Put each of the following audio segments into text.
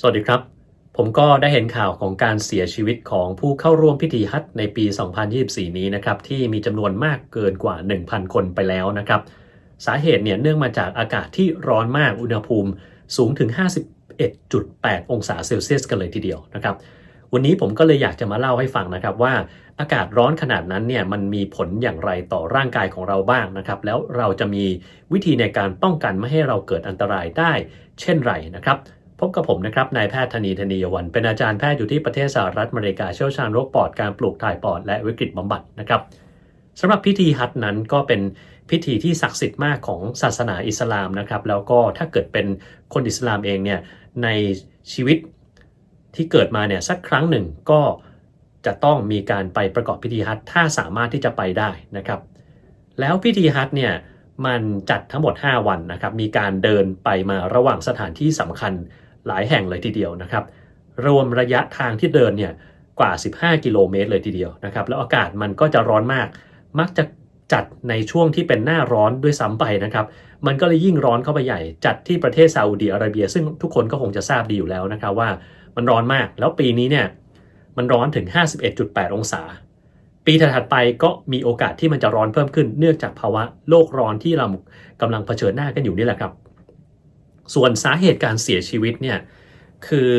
สวัสดีครับ ผมก็ได้เห็นข่าวของการเสียชีวิตของผู้เข้าร่วมพิธีฮัจในปี 2024 นี้นะครับ ที่มีจำนวนมากเกินกว่า 1,000 คนไปแล้วนะครับ สาเหตุเนี่ยเนื่องมาจากอากาศที่ร้อนมากอุณหภูมิสูงถึง 51.8 องศาเซลเซียสกันเลยทีเดียวนะครับ วันนี้ผมก็เลยอยากจะมาเล่าให้ฟังนะครับว่าอากาศร้อนขนาดนั้นเนี่ยมันมีผลอย่างไรต่อร่างกายของเราบ้างนะครับ แล้วเราจะมีวิธีในการป้องกันไม่ให้เราเกิดอันตรายได้ เช่นไรนะครับ บกับผมนะครับนายแพทย์ธนีธนียวัน เป็นอาจารย์แพทย์อยู่ที่ประเทศสหรัฐอเมริกาเชี่ยวชาญโรคปอดการปลูกถ่ายปอดและวิกฤตบำบัดนะครับสำหรับพิธีฮัจญ์นั้นก็เป็นพิธีที่ศักดิ์สิทธิ์มากของศาสนาอิสลามนะครับ แล้วก็ถ้าเกิดเป็นคนอิสลามเองเนี่ยในชีวิตที่เกิดมาเนี่ยสักครั้งหนึ่งก็จะต้องมีการไปประกอบพิธีฮัจญ์ถ้าสามารถที่จะไปได้นะครับ แล้วพิธีฮัจญ์เนี่ยมันจัดทั้งหมด 5 วันนะครับ มีการเดินไปมาระหว่างสถานที่สำคัญ หลายแห่งเลยทีเดียวนะครับ รวมระยะทางที่เดินเนี่ยกว่า 15 กิโลเมตรเลยทีเดียวนะครับ แล้วอากาศมันก็จะร้อนมาก มักจะจัดในช่วงที่เป็นหน้าร้อนด้วยซ้ำไปนะครับ มันก็เลยยิ่งร้อนเข้าไปใหญ่ จัดที่ประเทศซาอุดีอาระเบีย ซึ่งทุกคนก็คงจะทราบดีอยู่แล้วนะครับว่ามันร้อนมาก แล้วปีนี้เนี่ยมันร้อนถึง 51.8 องศา ปีถัดๆไปก็มีโอกาสที่มันจะร้อนเพิ่มขึ้น เนื่องจากภาวะโลกร้อนที่เรากำลังเผชิญหน้ากันอยู่นี่แหละครับ ส่วนสาเหตุการเสียชีวิตเนี่ยคือ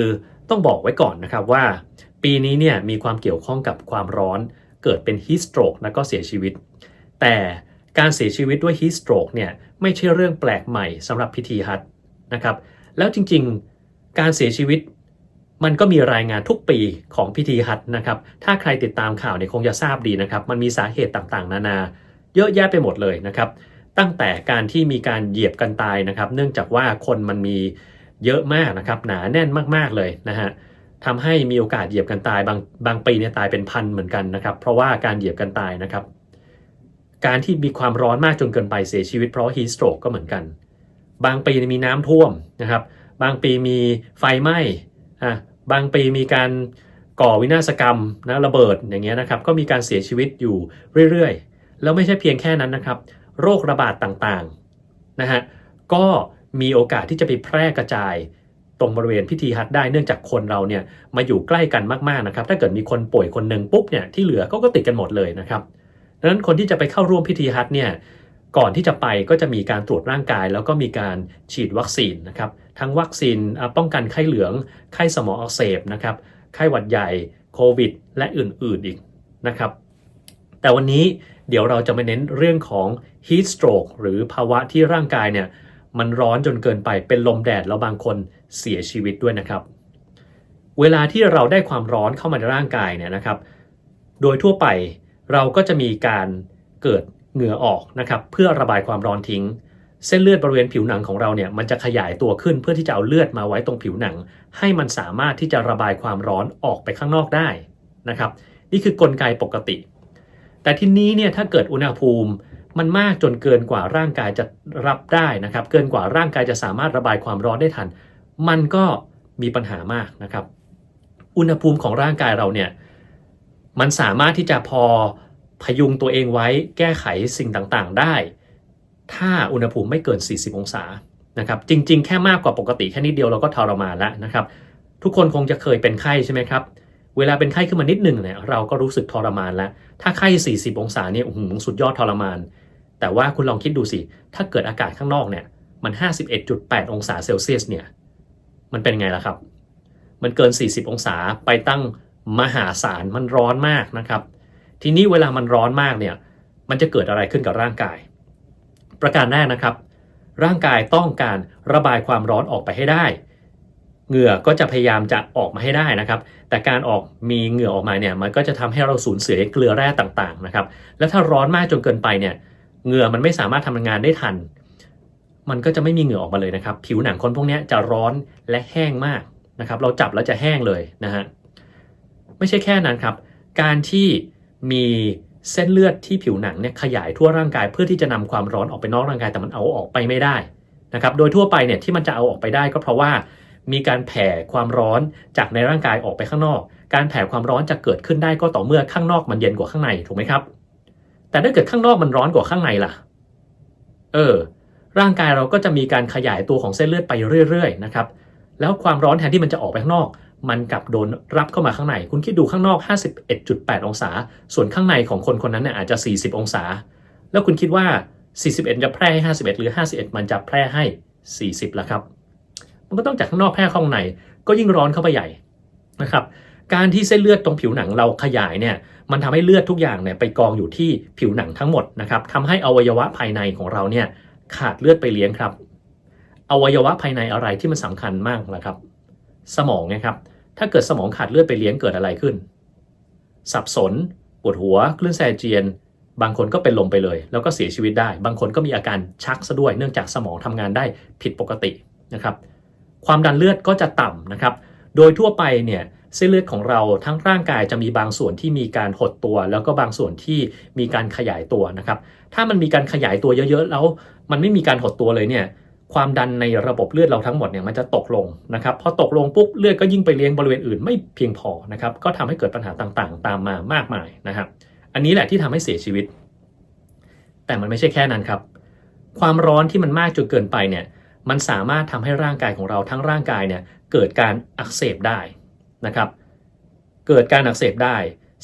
ต้องบอกไว้ก่อนนะครับว่า ปีนี้เนี่ยมีความเกี่ยวข้องกับความร้อนเกิดเป็นฮีสโตรกแล้วก็เสียชีวิต แต่การเสียชีวิตด้วยฮีสโตรกเนี่ยไม่ใช่เรื่องแปลกใหม่สำหรับพิธีฮัตนะครับแล้วจริงๆการเสียชีวิตมันก็มีรายงานทุกปีของพิธีฮัตนะครับ ถ้าใครติดตามข่าวเนี่ยคงจะทราบดีนะครับ มันมีสาเหตุต่างๆ นานา เยอะแยะไปหมดเลยนะครับ ตั้งแต่การที่มีการเหยียบกันตายนะครับ เนื่องจากว่าคนมันมีเยอะมากนะครับ หนาแน่นมากๆเลยนะฮะทำให้มีโอกาสเหยียบกันตายบางบางปีเนี่ยตายเป็นพันเหมือนกันนะครับ เพราะว่าการเหยียบกันตายนะครับ การที่มีความร้อนมากจนเกินไปเสียชีวิตเพราะฮีสโตรกก็เหมือนกัน บางปีมีน้ำท่วมนะครับ บางปีมีไฟไหม้อะบางปีมีการก่อวินาศกรรมนะระเบิดอย่างเงี้ยนะครับ ก็มีการเสียชีวิตอยู่เรื่อยๆ แล้วไม่ใช่เพียงแค่นั้นนะครับ โรคระบาดต่างๆนะฮะก็มีโอกาสที่จะไปแพร่กระจายตรงบริเวณพิธีฮัตได้เนื่องจากคนเราเนี่ยมาอยู่ใกล้กันมากๆนะครับ ถ้าเกิดมีคนป่วยคนหนึ่งปุ๊บเนี่ยที่เหลือเขาก็ติดกันหมดเลยนะครับดังนั้นคนที่จะไปเข้าร่วมพิธีฮัตเนี่ยก่อนที่จะไปก็จะมีการตรวจร่างกาย แล้วก็มีการฉีดวัคซีนนะครับทั้งวัคซีนป้องกันไข้เหลืองไข้สมองอักเสบนะครับไข้หวัดใหญ่โควิด และอื่นๆอีกนะครับ แต่วันนี้เดี๋ยวเราจะมาเน้นเรื่องของ heat stroke หรือภาวะที่ร่างกายเนี่ยมันร้อนจนเกินไปเป็นลมแดดแล้วบางคนเสียชีวิตด้วยนะครับ เวลาที่เราได้ความร้อนเข้ามาในร่างกายเนี่ยนะครับ โดยทั่วไปเราก็จะมีการเกิดเหงื่อออกนะครับเพื่อระบายความร้อนทิ้ง เส้นเลือดบริเวณผิวหนังของเราเนี่ยมันจะขยายตัวขึ้นเพื่อที่จะเอาเลือดมาไว้ตรงผิวหนัง ให้มันสามารถที่จะระบายความร้อนออกไปข้างนอกได้นะครับ นี่คือกลไกปกติ แต่ทีนี้เนี่ยถ้าเกิดอุณหภูมิ มันมากจนเกินกว่าร่างกายจะรับได้นะครับ เกินกว่าร่างกายจะสามารถระบายความร้อนได้ทัน มันก็มีปัญหามากนะครับ อุณหภูมิของร่างกายเราเนี่ยมันสามารถที่จะพอพยุงตัวเองไว้แก้ไขสิ่งต่างๆได้ ถ้าอุณหภูมิไม่เกิน 40 องศานะครับ จริง ๆ แค่มากกว่าปกติแค่นิดเดียวเราก็ทรมานแล้วนะครับ ทุกคนคงจะเคยเป็นไข้ใช่ไหมครับ เวลาเป็นไข้ขึ้นมานิดหนึ่งเนี่ยเราก็รู้สึกทรมานแล้ว ถ้าไข้ 40 องศาเนี่ยโอ้โหสุดยอดทรมาน แต่ว่าคุณลองคิดดูสิ ถ้าเกิดอากาศข้างนอกเนี่ยมัน 51.8 องศาเซลเซียสเนี่ยมันเป็นไงล่ะครับ มันเกิน 40 องศาไปตั้งมหาศาลมันร้อนมากนะครับ ทีนี้เวลามันร้อนมากเนี่ยมันจะเกิดอะไรขึ้นกับร่างกาย ประการแรกนะครับ ร่างกายต้องการระบายความร้อนออกไปให้ได้ เหงื่อก็จะพยายามจะออกมาให้ได้นะครับ แต่การออกมีเหงื่อออกมาเนี่ยมันก็จะทำให้เราสูญเสียเกลือแร่ต่างๆนะครับ แล้วถ้าร้อนมากจนเกินไปเนี่ย เหงื่อมันไม่สามารถทำงานได้ทัน มันก็จะไม่มีเหงื่อออกมาเลยนะครับ ผิวหนังคนพวกนี้จะร้อนและแห้งมากนะครับ เราจับแล้วจะแห้งเลยนะฮะไม่ใช่แค่นั้นครับ การที่มีเส้นเลือดที่ผิวหนังเนี่ยขยายทั่วร่างกายเพื่อที่จะนำความร้อนออกไปนอกร่างกายแต่มันเอาออกไปไม่ได้นะครับ โดยทั่วไปเนี่ยที่มันจะเอาออกไปได้ก็เพราะว่ามีการแผ่ความร้อนจากในร่างกายออกไปข้างนอก การแผ่ความร้อนจะเกิดขึ้นได้ก็ต่อเมื่อข้างนอกมันเย็นกว่าข้างในถูกไหมครับ แต่ถ้าเกิดข้างนอกมันร้อนกว่าข้างในล่ะ เออ ร่างกายเราก็จะมีการขยายตัวของเส้นเลือดไปเรื่อยๆนะครับ แล้วความร้อนแทนที่มันจะออกไปข้างนอก มันกลับโดนรับเข้ามาข้างใน คุณคิดดูข้างนอก 51.8 องศา ส่วนข้างในของคนคนนั้นเนี่ยอาจจะ 40 องศา แล้วคุณคิดว่า 41 จะแพร่ให้ 51 หรือ 51 มันจะแพร่ให้ 40ละครับ มันก็ต้องจากข้างนอกแพร่เข้าข้างใน ก็ยิ่งร้อนเข้าไปใหญ่นะครับ การที่เส้นเลือดตรงผิวหนังเราขยายเนี่ย มันทำให้เลือดทุกอย่างเนี่ยไปกองอยู่ที่ผิวหนังทั้งหมดนะครับทำให้อวัยวะภายในของเราเนี่ยขาดเลือดไปเลี้ยงครับ อวัยวะภายในอะไรที่มันสำคัญมากนะครับ สมองไงครับ ถ้าเกิดสมองขาดเลือดไปเลี้ยงเกิดอะไรขึ้น สับสน ปวดหัว คลื่นไส้อาเจียน บางคนก็เป็นลมไปเลย แล้วก็เสียชีวิตได้ บางคนก็มีอาการชักซะด้วย เนื่องจากสมองทำงานได้ผิดปกตินะครับ ความดันเลือดก็จะต่ำนะครับ โดยทั่วไปเนี่ย เส้นเลือดของเราทั้งร่างกายจะมีบางส่วนที่มีการหดตัว แล้วก็บางส่วนที่มีการขยายตัวนะครับ ถ้ามันมีการขยายตัวเยอะๆ แล้วมันไม่มีการหดตัวเลยเนี่ยความดันในระบบเลือดเราทั้งหมดเนี่ยมันจะตกลงนะครับพอตกลงปุ๊บเลือดก็ยิ่งไปเลี้ยงบริเวณอื่นไม่เพียงพอนะครับก็ทำให้เกิดปัญหาต่างๆ ตามมามากมายนะครับอันนี้แหละที่ทำให้เสียชีวิต แต่มันไม่ใช่แค่นั้นครับ ความร้อนที่มันมากจนเกินไปเนี่ยมันสามารถทำให้ร่างกายของเราทั้งร่างกายเนี่ยเกิดการอักเสบได้ นะครับ เกิดการอักเสบได้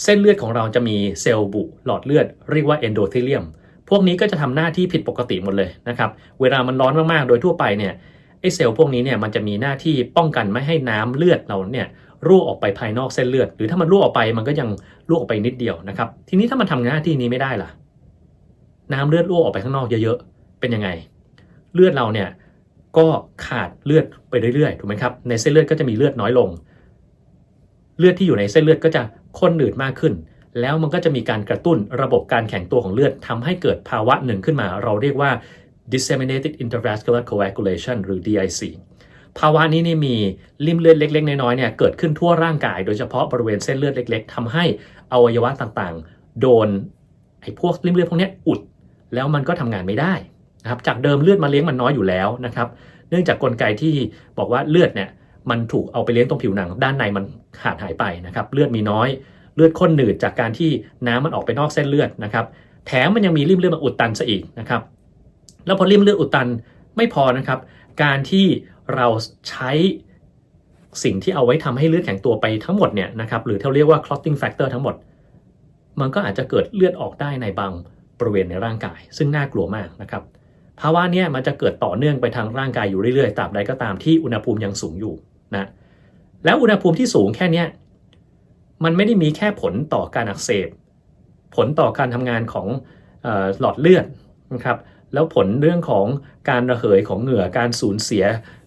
เส้นเลือดของเราจะมีเซลล์บุ หลอดเลือดเรียกว่าเอนโดเทเลียมพวกนี้ก็จะทำหน้าที่ผิดปกติหมดเลยนะครับ เวลามันร้อนมากๆ โดยทั่วไปเนี่ยไอเซลล์พวกนี้เนี่ยมันจะมีหน้าที่ป้องกันไม่ให้น้ำเลือดเราเนี่ยรั่วออกไปภายนอกเส้นเลือด หรือถ้ามันรั่วออกไปมันก็ยังรั่วออกไปนิดเดียวนะครับ ทีนี้ถ้ามันทำหน้าที่นี้ไม่ได้ล่ะ น้ำเลือดรั่วออกไปข้างนอกเยอะๆ เป็นยังไง เลือดเราเนี่ยก็ขาดเลือดไปเรื่อยๆ ถูกไหมครับ ในเส้นเลือดก็จะมีเลือดน้อยลง เลือดที่อยู่ในเส้นเลือดก็จะข้นหนืดมากขึ้น แล้วมันก็จะมีการกระตุ้นระบบการแข็งตัวของเลือดทำให้เกิดภาวะหนึ่งขึ้นมา เราเรียกว่า disseminated intravascular coagulation หรือ DIC ภาวะนี้นี่มีริ่มเลือดเล็ก ๆ น้อยๆเนี่ยเกิดขึ้นทั่วร่างกาย โดยเฉพาะบริเวณเส้นเลือดเล็ก ๆทำให้อวัยวะต่างๆ โดนไอ้พวกริ่มเลือดพวกนี้อุด แล้วมันก็ทำงานไม่ได้นะครับจากเดิมเลือดมาเลี้ยงมันน้อยอยู่แล้วนะครับ เนื่องจากกลไกที่บอกว่าเลือดเนี่ย มันถูกเอาไปเลี้ยงตรงผิวหนัง ด้านในมันขาดหายไปนะครับ เลือดมีน้อย เลือดข้นหนืดจากการที่น้ำมันออกไปนอกเส้นเลือดนะครับ แถมมันยังมีริ่มเลือดมาอุดตันซะอีกนะครับ แล้วพอริ่มเลือดอุดตันไม่พอนะครับ การที่เราใช้สิ่งที่เอาไว้ทำให้เลือดแข็งตัวไปทั้งหมดเนี่ยนะครับหรือที่เราเรียกว่า clotting factor ทั้งหมด มันก็อาจจะเกิดเลือดออกได้ในบางบริเวณในร่างกาย ซึ่งน่ากลัวมากนะครับภาวะเนี้ยมันจะเกิดต่อเนื่องไปทางร่างกายอยู่เรื่อยๆตราบใดก็ตามที่อุณหภูมิยังสูงอยู่ นะแล้วอุณหภูมิที่สูงแค่นี้มันไม่ได้มีแค่ผลต่อการอักเสบ ผลต่อการทำงานของออหลอดเลือดนะครับแล้วผลเรื่องของการระเหยของเหงื่อการสูญเสีย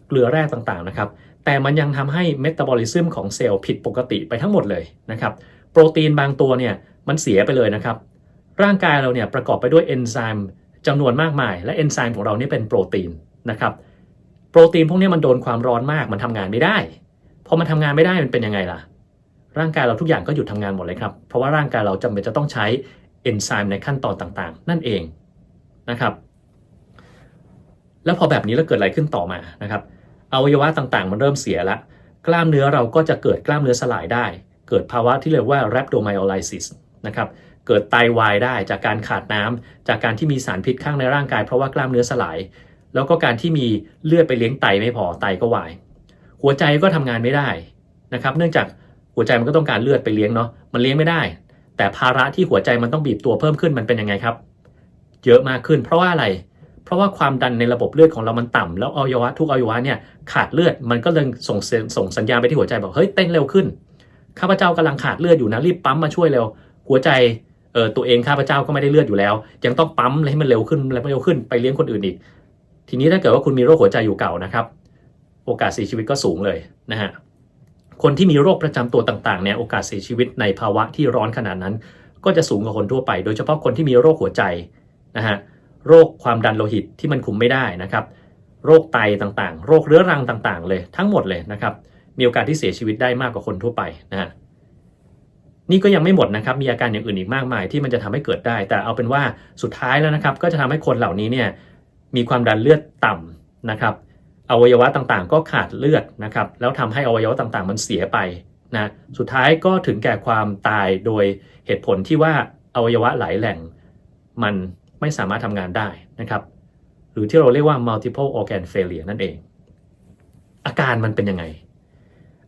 เกลือแร่ต่างๆนะครับแต่มันยังทำให้เมตาบอลิซึมของเซลล์ผิดปกติไปทั้งหมดเลยนะครับโปรตีนบางตัวเนี่ยมันเสียไปเลยนะครับร่างกายเราเนี่ยประกอบไปด้วยเอนไซม์จำนวนมากมาย และเอนไซม์ของเรานี่เป็นโปรตีนนะครับ โปรตีนพวกนี้มันโดนความร้อนมากมันทำงานไม่ได้พอมันทำงานไม่ได้มันเป็นยังไงล่ะ ร่างกายเราทุกอย่างก็หยุดทำงานหมดเลยครับ เพราะว่าร่างกายเราจำเป็นจะต้องใช้เอนไซม์ในขั้นตอนต่างๆ นั่นเองนะครับ แล้วพอแบบนี้แล้วเกิดอะไรขึ้นต่อมานะครับอวัยวะต่างๆ มันเริ่มเสียละกล้ามเนื้อเราก็จะเกิดกล้ามเนื้อสลายได้ เกิดภาวะที่เรียกว่า rhabdomyolysis นะครับเกิดไตาวายได้จากการขาดน้ำจากการที่มีสารพิษข้างในร่างกายเพราะว่ากล้ามเนื้อสลาย แล้วก็การที่มีเลือดไปเลี้ยงไตไม่พอไตก็วาย หัวใจก็ทำงานไม่ได้นะครับ เนื่องจากหัวใจมันก็ต้องการเลือดไปเลี้ยงเนาะมันเลี้ยงไม่ได้ แต่ภาระที่หัวใจมันต้องบีบตัวเพิ่มขึ้นมันเป็นยังไงครับ เยอะมากขึ้น เพราะว่าอะไร เพราะว่าความดันในระบบเลือดของเรามันต่ำแล้วอวัยวะทุกอวัยวะเนี่ยขาดเลือดมันก็เลยส่งส่งสัญญาณไปที่หัวใจบอกเฮ้ยเต้นเร็วขึ้นข้าพเจ้ากำลังขาดเลือดอยู่นะรีบปั๊มมาช่วยเร็วหัวใจเออตัวเองข้าพเจ้าก็ไม่ได้เลือดอยู่แล้ว ยังต้องปั๊มให้มันเร็วขึ้นแล้วเร็วขึ้นไปเลี้ยงคนอื่นอีก ทีนี้ถ้าเกิดว่าคุณมีโรคหัวใจอยู่เก่านะครับ โอกาสเสียชีวิตก็สูงเลยนะฮะคนที่มีโรคประจำตัวต่างๆเนี่ยโอกาสเสียชีวิตในภาวะที่ร้อนขนาดนั้น ก็จะสูงกว่าคนทั่วไป โดยเฉพาะคนที่มีโรคหัวใจนะฮะโรคความดันโลหิตที่มันคุมไม่ได้นะครับโรคไตต่างๆ โรคเรื้อรังต่างๆ เลยทั้งหมดเลยนะครับมีโอกาสที่เสียชีวิตได้มากกว่าคนทั่วไปนะฮะนี่ก็ยังไม่หมดนะครับ มีอาการอย่างอื่นอีกมากมายที่มันจะทำให้เกิดได้ แต่เอาเป็นว่าสุดท้ายแล้วนะครับ ก็จะทำให้คนเหล่านี้เนี่ย มีความดันเลือดต่ำนะครับอวัยวะต่างๆ ก็ขาดเลือดนะครับแล้วทำให้อวัยวะต่างๆ มันเสียไปนะสุดท้ายก็ถึงแก่ความตายโดยเหตุผลที่ว่าอวัยวะหลายแหล่งมันไม่สามารถทำงานได้นะครับ หรือที่เราเรียกว่า multiple organ failure นั่นเอง อาการมันเป็นยังไง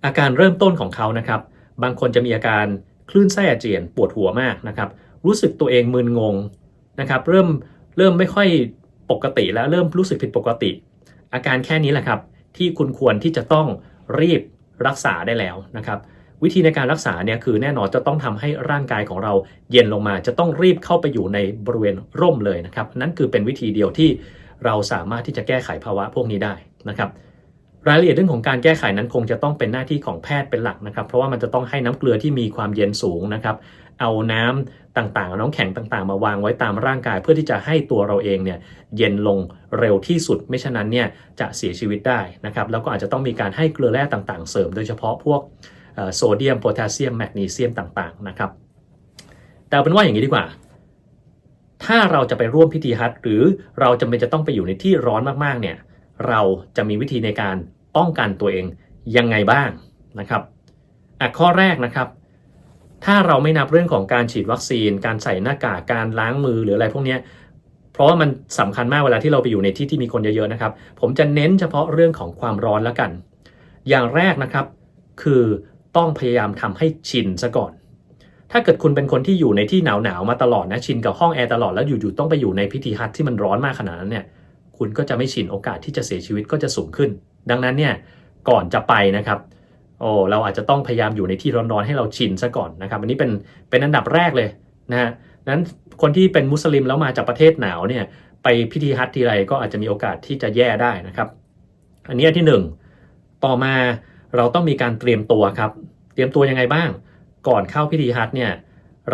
อาการเริ่มต้นของเขานะครับ บางคนจะมีอาการคลื่นไส้อาเจียนปวดหัวมากนะครับ รู้สึกตัวเองมึนงงนะครับ เริ่มเริ่มไม่ค่อย ปกติแล้วเริ่มรู้สึกผิดปกติ อาการแค่นี้แหละครับ ที่คุณควรที่จะต้องรีบรักษาได้แล้วนะครับ วิธีในการรักษาเนี่ยคือแน่นอนจะต้องทำให้ร่างกายของเราเย็นลงมา จะต้องรีบเข้าไปอยู่ในบริเวณร่มเลยนะครับ นั่นคือเป็นวิธีเดียวที่เราสามารถที่จะแก้ไขภาวะพวกนี้ได้นะครับรายละเอียดเรื่องของการแก้ไขนั้นคงจะต้องเป็นหน้าที่ของแพทย์เป็นหลักนะครับ เพราะว่ามันจะต้องให้น้ำเกลือที่มีความเย็นสูงนะครับ เอาน้ำ ต่างๆ น้ำแข็งต่างๆ มาวางไว้ตามร่างกาย เพื่อที่จะให้ตัวเราเองเนี่ยเย็นลงเร็วที่สุด ไม่ฉะนั้นเนี่ยจะเสียชีวิตได้นะครับแล้วก็อาจจะต้องมีการให้เกลือแร่ต่างๆ เสริม โดยเฉพาะพวกโซเดียมโพแทสเซียมแมกนีเซียมต่างๆนะครับแต่เอาเป็นว่าอย่างนี้ดีกว่าถ้าเราจะไปร่วมพิธีฮัทหรือเราจำเป็นจะต้องไปอยู่ในที่ร้อนมากๆเนี่ยเราจะมีวิธีในการป้องกันตัวเองยังไงบ้างนะครับอะข้อแรกนะครับ ถ้าเราไม่นับเรื่องของการฉีดวัคซีน การใส่หน้ากากการล้างมือหรืออะไรพวกนี้เพราะว่ามันสำคัญมากเวลาที่เราไปอยู่ในที่ที่มีคนเยอะๆนะครับ ผมจะเน้นเฉพาะเรื่องของความร้อนแล้วกัน อย่างแรกนะครับคือต้องพยายามทำให้ชินซะก่อน ถ้าเกิดคุณเป็นคนที่อยู่ในที่หนาวๆมาตลอดนะชินกับห้องแอร์ตลอดแล้วอยู่ๆต้องไปอยู่ในพิธีฮัทที่มันร้อนมากขนาดนั้นเนี่ยคุณก็จะไม่ชินโอกาสที่จะเสียชีวิตก็จะสูงขึ้น ดังนั้นเนี่ยก่อนจะไปนะครับ โอ้เราอาจจะต้องพยายามอยู่ในที่ร้อนๆให้เราชินซะก่อนนะครับอันนี้เป็นเป็นอันดับแรกเลยนะฮะนั้นคนที่เป็นมุสลิมแล้วมาจากประเทศหนาวเนี่ยไปพิธีฮัททีไรก็อาจจะมีโอกาสที่จะแย่ได้นะครับ อันนี้อันที่หนึ่งต่อมาเราต้องมีการเตรียมตัวครับ เตรียมตัวยังไงบ้าง ก่อนเข้าพิธีฮัทเนี่ย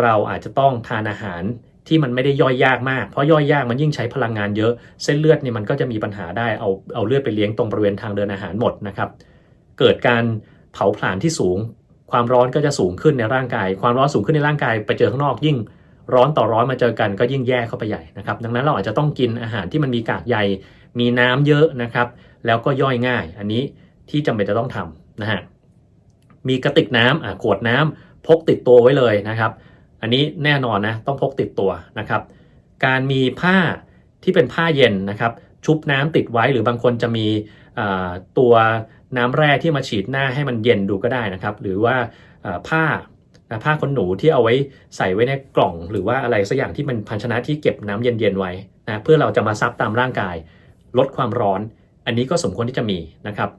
เราอาจจะต้องทานอาหารที่มันไม่ได้ย่อยยากมาก เพราะย่อยยากมันยิ่งใช้พลังงานเยอะ เส้นเลือดเนี่ยมันก็จะมีปัญหาได้เอาเอาเลือดไปเลี้ยงตรงบริเวณทางเดินอาหารหมดนะครับ เกิดการ เผาผลาญที่สูง ความร้อนก็จะสูงขึ้นในร่างกาย ความร้อนสูงขึ้นในร่างกาย ไปเจอข้างนอกยิ่งร้อนต่อร้อนมาเจอกันก็ยิ่งแย่เข้าไปใหญ่นะครับ ดังนั้นเราอาจจะต้องกินอาหารที่มันมีกากใยมีน้ำเยอะนะครับ แล้วก็ย่อยง่าย อันนี้ที่จำเป็นจะต้องทำนะฮะมีกระติกน้ำอะขวดน้ำพกติดตัวไว้เลยนะครับ อันนี้แน่นอนนะต้องพกติดตัวนะครับ การมีผ้าที่เป็นผ้าเย็นนะครับ ชุบน้ำติดไว้หรือบางคนจะมีอ่าตัว น้ำแร่ที่มาฉีดหน้าให้มันเย็นดูก็ได้นะครับ หรือว่าผ้าผ้าขนหนูที่เอาไว้ใส่ไว้ในกล่อง หรือว่าอะไรสักอย่างที่มันภาชนะที่เก็บน้ำเย็นๆไว้นะเพื่อเราจะมาซับตามร่างกาย ลดความร้อน อันนี้ก็สมควรที่จะมีนะครับ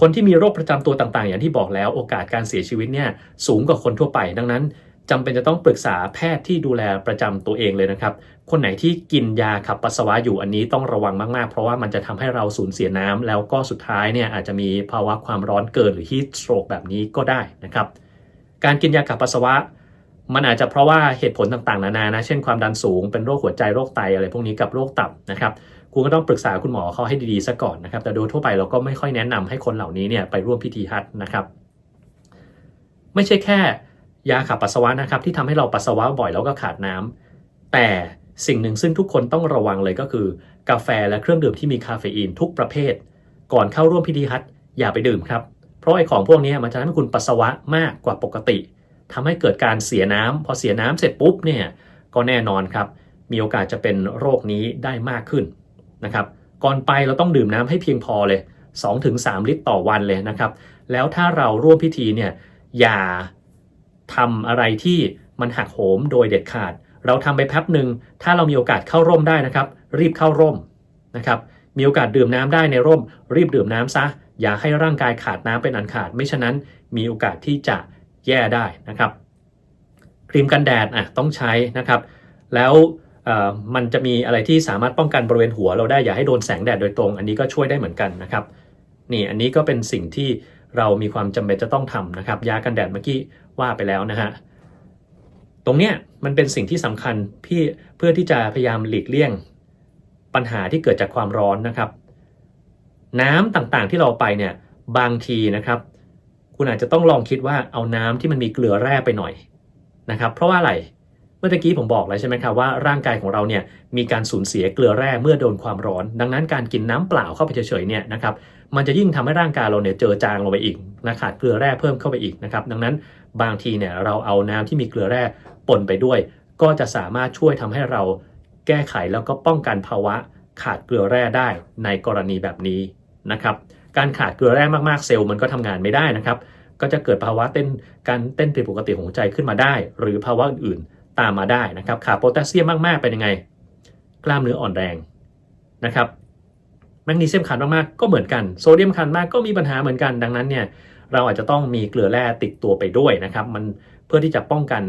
คนที่มีโรคประจำตัวต่างๆ อย่างที่บอกแล้วโอกาสการเสียชีวิตเนี่ยสูงกว่าคนทั่วไป ดังนั้นจำเป็นจะต้องปรึกษาแพทย์ที่ดูแลประจำตัวเองเลยนะครับ คนไหนที่กินยาขับปัสสาวะอยู่อันนี้ต้องระวังมากๆ เพราะว่ามันจะทำให้เราสูญเสียน้ำแล้วก็สุดท้ายเนี่ยอาจจะมีภาวะความร้อนเกินหรือ heat stroke แบบนี้ก็ได้นะครับ การกินยาขับปัสสาวะ มันอาจจะเพราะว่าเหตุผลต่างๆนานานะเช่นความดันสูงเป็นโรคหัวใจโรคไตอะไรพวกนี้กับโรคตับนะครับคุณก็ต้องปรึกษาคุณหมอเขาให้ดีๆซะก่อนนะครับ แต่โดยทั่วไปเราก็ไม่ค่อยแนะนำให้คนเหล่านี้เนี่ยไปร่วมพิธีฮัทนะครับ ไม่ใช่แค่ยาขับปัสสาวะนะครับที่ทำให้เราปัสสาวะบ่อยแล้วก็ขาดน้ำแต่ สิ่งหนึ่งซึ่งทุกคนต้องระวังเลยก็คือ กาแฟและเครื่องดื่มที่มีคาเฟอีนทุกประเภท ก่อนเข้าร่วมพิธีฮัทอย่าไปดื่มครับ เพราะไอ้ของพวกนี้มันจะทำให้คุณปัสสาวะมากกว่าปกติทำให้เกิดการเสียน้ำพอเสียน้ำเสร็จปุ๊บเนี่ยก็แน่นอนครับ มีโอกาสจะเป็นโรคนี้ได้มากขึ้นนะครับก่อนไปเราต้องดื่มน้ำให้เพียงพอเลย 2-3 ลิตรต่อวันเลยนะครับ แล้วถ้าเราร่วมพิธีเนี่ยอย่าทำอะไรที่มันหักโหมโดยเด็ดขาด เราทำไปแป๊บหนึ่งถ้าเรามีโอกาสเข้าร่มได้นะครับ รีบเข้าร่มนะครับ มีโอกาสดื่มน้ำได้ในร่ม รีบดื่มน้ำซะ อย่าให้ร่างกายขาดน้ำเป็นอันขาด ไม่ฉะนั้นมีโอกาสที่จะแย่ได้นะครับครีมกันแดดอะต้องใช้นะครับ แล้วเอ่อมันจะมีอะไรที่สามารถป้องกันบริเวณหัวเราได้อย่าให้โดนแสงแดดโดยตรง อันนี้ก็ช่วยได้เหมือนกันนะครับนี่อันนี้ก็เป็นสิ่งที่เรามีความจำเป็นจะต้องทำนะครับ ยากันแดดเมื่อกี้ว่าไปแล้วนะฮะ ตรงเนี้ยมันเป็นสิ่งที่สำคัญพี่เพื่อที่จะพยายามหลีกเลี่ยงปัญหาที่เกิดจากความร้อนนะครับ น้ำต่างๆที่เราไปเนี่ยบางทีนะครับ คุณอาจจะต้องลองคิดว่าเอาน้ำที่มันมีเกลือแร่ไปหน่อยนะครับ เพราะว่าอะไรเมื่อกี้ผมบอกแล้วใช่ไหมครับว่าร่างกายของเราเนี่ยมีการสูญเสียเกลือแร่เมื่อโดนความร้อน ดังนั้นการกินน้ำเปล่าเข้าไปเฉยๆเนี่ยนะครับมันจะยิ่งทำให้ร่างกายเราเนี่ยเจอจางลงไปอีกนะขาดเกลือแร่เพิ่มเข้าไปอีกนะครับดังนั้นบางทีเนี่ยเราเอาน้ำที่มีเกลือแร่ ปนไปด้วย ก็จะสามารถช่วยทำให้เราแก้ไขแล้วก็ป้องกันภาวะขาดเกลือแร่ได้ในกรณีแบบนี้นะครับ การขาดเกลือแร่มากๆเซลล์มันก็ทำงานไม่ได้นะครับ ก็จะเกิดภาวะเต้นการเต้นผิดปกติของหัวใจขึ้นมาได้ หรือภาวะอื่นๆตามมาได้นะครับ ขาดโพแทสเซียมมากๆเป็นยังไง กล้ามเนื้ออ่อนแรงนะครับแมกนีเซียมขาดมากๆก็เหมือนกันโซเดียมขาดมากก็มีปัญหาเหมือนกันดังนั้นเนี่ยเราอาจจะต้องมีเกลือแร่ติดตัวไปด้วยนะครับ มันเพื่อที่จะป้องกัน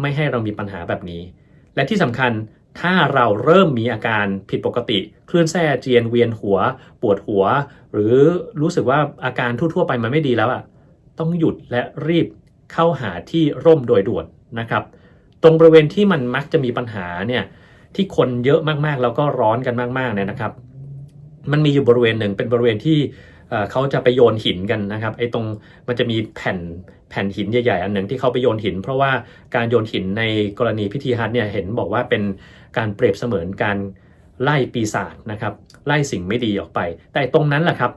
ไม่ให้เรามีปัญหาแบบนี้ และที่สำคัญถ้าเราเริ่มมีอาการผิดปกติ คลื่นไส้เจียนเวียนหัว ปวดหัว หรือรู้สึกว่าอาการทั่ว ๆ ไปมันไม่ดีแล้วอะต้องหยุดและรีบเข้าหาที่ร่มโดยด่วนนะครับ ตรงบริเวณที่มันมักจะมีปัญหาเนี่ยที่คนเยอะมากๆ แล้วก็ร้อนกันมากๆเนี่ยนะครับ มันมีอยู่บริเวณหนึ่งเป็นบริเวณที่ เขาจะไปโยนหินกันนะครับไอ้ตรงมันจะมีแผ่นแผ่นหินใหญ่ๆ อันหนึ่งที่เขาไปโยนหิน เพราะว่าการโยนหินในกรณีพิธีฮัทเนี่ยเห็นบอกว่าเป็นการเปรียบเสมือนการไล่ปีศาจนะครับไล่สิ่งไม่ดีออกไป แต่ตรงนั้นแหละครับ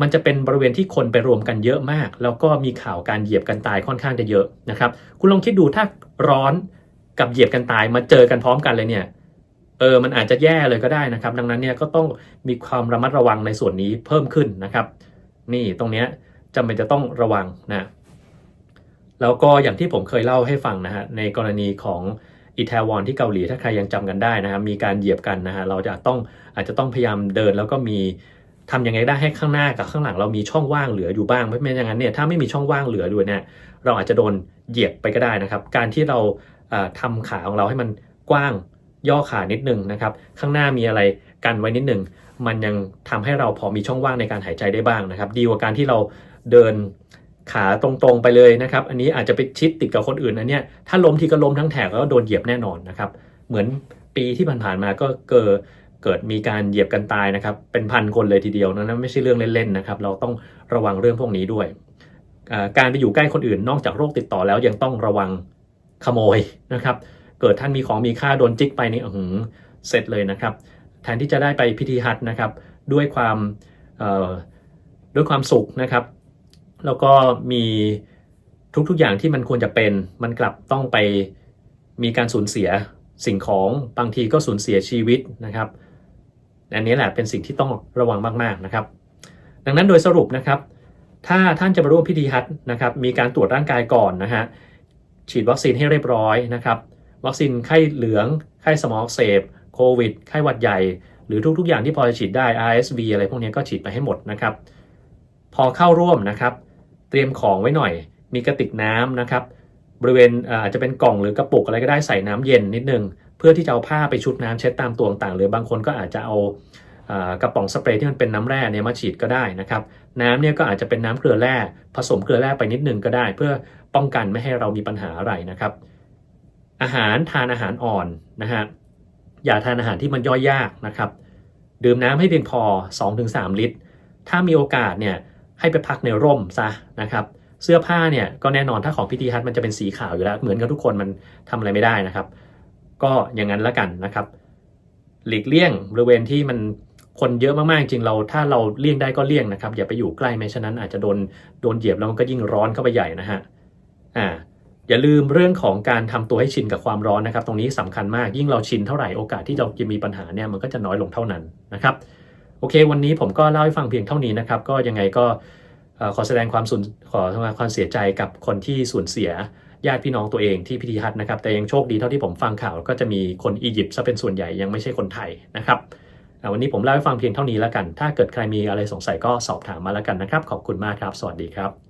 มันจะเป็นบริเวณที่คนไปรวมกันเยอะมาก แล้วก็มีข่าวการเหยียบกันตายค่อนข้างจะเยอะนะครับ คุณลองคิดดูถ้าร้อนกับเหยียบกันตายมาเจอกันพร้อมกันเลยเนี่ย เออมันอาจจะแย่เลยก็ได้นะครับ ดังนั้นเนี่ยก็ต้องมีความระมัดระวังในส่วนนี้เพิ่มขึ้นนะครับ นี่ตรงเนี้ยจำเป็นจะต้องระวังนะแล้วก็อย่างที่ผมเคยเล่าให้ฟังนะฮะในกรณีของอิตาลีที่เกาหลีถ้าใครยังจำกันได้นะครับมีการเหยียบกันนะฮะเราจะต้องอาจจะต้องพยายามเดินแล้วก็มีทำยังไงได้ให้ข้างหน้ากับข้างหลังเรามีช่องว่างเหลืออยู่บ้างไม่เป็นอย่างนั้นเนี่ยถ้าไม่มีช่องว่างเหลือด้วยเนี่ยเราอาจจะโดนเหยียบไปก็ได้นะครับ การที่เราเอ่อทำขาของเราให้มันกว้าง ย่อขานิดนึงนะครับข้างหน้ามีอะไรกันไว้นิดนึงมันยังทำให้เราพอมีช่องว่างในการหายใจได้บ้างนะครับ ดีกว่าการที่เราเดินขาตรงๆไปเลยนะครับ อันนี้อาจจะไปชิดติดกับคนอื่นอันเนี้ยถ้าล้มทีก็ล้มทั้งแถบแล้วโดนเหยียบแน่นอนนะครับ เหมือนปีที่ผ่านๆมาก็เกิดเกิดมีการเหยียบกันตายนะครับ เป็นพันคนเลยทีเดียวนั้นไม่ใช่เรื่องเล่นๆนะครับ เราต้องระวังเรื่องพวกนี้ด้วย การไปอยู่ใกล้คนอื่นนอกจากโรคติดต่อแล้วยังต้องระวังขโมยนะครับ เกิดท่านมีของมีค่าโดนจิกไปนี่อื้อหือเสร็จเลยนะครับ แทนที่จะได้ไปพิธีฮัทนะครับ ด้วยความด้วยความสุขนะครับ แล้วก็มีทุก ๆอย่างที่มันควรจะเป็น มันกลับต้องไปมีการสูญเสียสิ่งของบางทีก็สูญเสียชีวิตนะครับ อันนี้แหละเป็นสิ่งที่ต้องระวังมากๆนะครับ ดังนั้นโดยสรุปนะครับ ถ้าท่านจะมาร่วมพิธีฮัทนะครับ มีการตรวจร่างกายก่อนนะฮะฉีดวัคซีนให้เรียบร้อยนะครับ วัคซีนไข้เหลือง ไข้สมองอักเสบโควิด ไข้หวัดใหญ่ หรือทุกๆ อย่างที่พอจะฉีดได้ RSV อะไรพวกนี้ก็ฉีดไปให้หมดนะครับ พอเข้าร่วมนะครับ เตรียมของไว้หน่อย มีกระติกน้ำนะครับ บริเวณอาจจะเป็นกล่องหรือกระปุกอะไรก็ได้ใส่น้ำเย็นนิดนึง เพื่อที่จะเอาผ้าไปชุบน้ำเช็ดตามตัวต่างๆ หรือบางคนก็อาจจะเอากระป๋องสเปรย์ที่มันเป็นน้ำแร่เนี่ยมาฉีดก็ได้นะครับน้ำเนี่ยก็อาจจะเป็นน้ำเกลือแร่ผสมเกลือแร่ไปนิดนึงก็ได้ เพื่อป้องกันไม่ให้เรามีปัญหาอะไรนะครับ อาหารทานอาหารอ่อนนะฮะอย่าทานอาหารที่มันย่อยยากนะครับดื่มน้ำให้เพียงพอ 2-3 ลิตร ถ้ามีโอกาสเนี่ยให้ไปพักในร่มซะนะครับเสื้อผ้าเนี่ยก็แน่นอนถ้าของพิธีฮัทมันจะเป็นสีขาวอยู่แล้ว เหมือนกับทุกคนมันทำอะไรไม่ได้นะครับ ก็อย่างนั้นละกันนะครับ หลีกเลี่ยงบริเวณที่มันคนเยอะมากๆจริงเราถ้าเราเลี่ยงได้ก็เลี่ยงนะครับ อย่าไปอยู่ใกล้ไม่ฉะนั้นอาจจะโดนโดนเหยียบแล้วมันก็ยิ่งร้อนเข้าไปใหญ่นะฮะอ่า อย่าลืมเรื่องของการทำตัวให้ชินกับความร้อนนะครับ ตรงนี้สำคัญมากยิ่งเราชินเท่าไหร่โอกาสที่เราจะมีปัญหาเนี่ยมันก็จะน้อยลงเท่านั้นนะครับโอเค วันนี้ผมก็เล่าให้ฟังเพียงเท่านี้นะครับ ก็ยังไงก็ขอแสดงความสูญขอแสดงความเสียใจกับคนที่สูญเสียญาติพี่น้องตัวเองที่พิธีฮัทนะครับ แต่ยังโชคดีเท่าที่ผมฟังข่าว ก็จะมีคนอียิปต์ซะเป็นส่วนใหญ่ยังไม่ใช่คนไทยนะครับวันนี้ผมเล่าให้ฟังเพียงเท่านี้แล้วกัน ถ้าเกิดใครมีอะไรสงสัยก็สอบถามมาแล้วกันนะครับ ขอบคุณมากครับ สวัสดีครับ